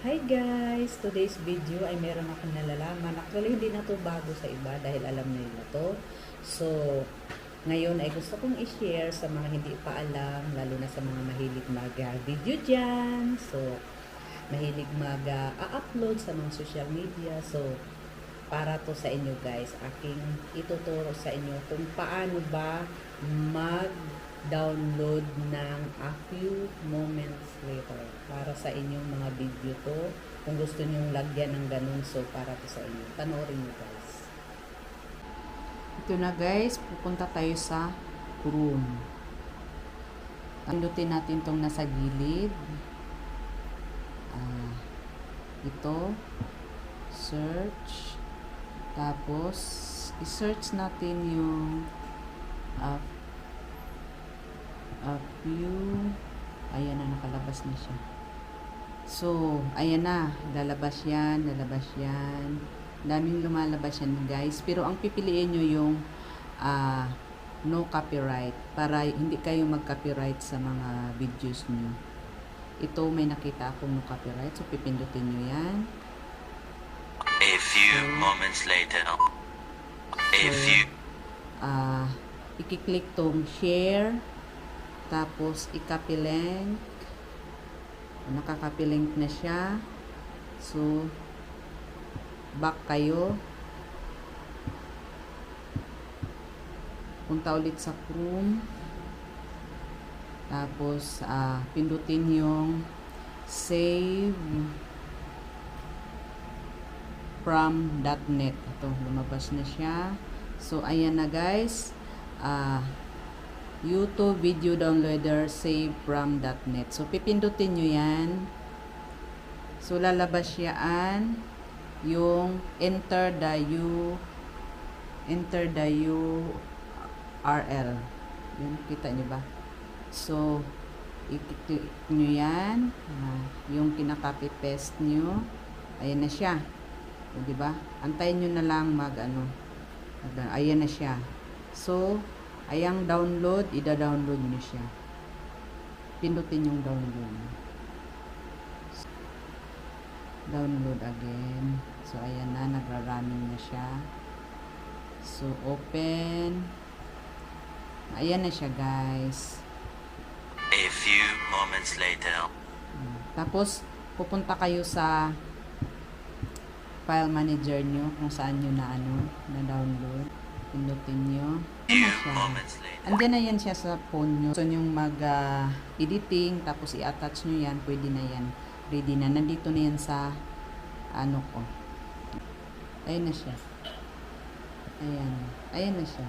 Hi guys! Today's video ay meron akong nalalaman. Actually, hindi na to bago sa iba dahil alam na nila to. So, ngayon ay gusto kong i-share sa mga hindi pa alam, lalo na sa mga mahilig mag-video dyan. So, mahilig mag-upload sa mga social media. So, para to sa inyo guys. Aking ituturo sa inyo kung paano ba mag-download ng a few moments later. Para sa inyong mga video to. Kung gusto nyong lagyan ng ganun, so para to sa inyo. Panoorin nyo guys. Ito na guys, pupunta tayo sa Chrome. Pindutin natin tong nasa gilid. Ah, ito. Search. Tapos, i-search natin yung uh, a few ayan na nakalabas na siya. So ayan na. Lalabas yan lalabas yan. Daming lumalabas yan guys. Pero ang pipiliin nyo yung uh, no copyright. Para hindi kayo mag copyright sa mga videos nyo. Ito may nakita akong no copyright. So pipindutin nyo yan. A few moments later. A So, few. ah i-click tong share tapos nakaka-copy link na siya. So back kayo. Punta ulit sa Chrome tapos ah pindutin yung save from .net. Ito lumabas na siya. So ayan na guys. Ah YouTube video downloader save from .net so pipindutin nyo yan so lalabas yan yung enter the U enter the URL yun kita nyo ba so i-click nyo yan ah, yung kinaka-copy paste nyo ayan na siya o, di ba? Antayin nyo na lang mag ano. Ayan na siya. So, ayang download, ida-download nyo siya. Pindutin yung download. Download again. So, ayan na, nagra-running na siya. So, open. Ayan na siya, guys. a few moments later. Tapos, pupunta kayo sa file manager nyo kung saan nyo na ano, na download. Pindutin nyo. Ayan Few na siya. moments later. Andyan na yan siya sa phone nyo. So, yung mag-editing, tapos i-attach nyo yan, pwede na yan. Ready na. Nandito na yan sa, ano ko. Ayan na siya. Ayan. Ayan na siya.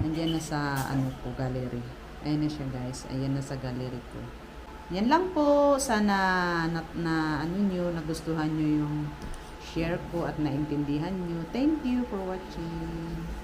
Nandiyan na sa, ano ko, gallery. Ayan na siya, guys. Ayan na sa gallery ko. Yan lang po. Sana na, na ano nyo, nagustuhan nyo yung share ko at naintindihan nyo. Thank you for watching.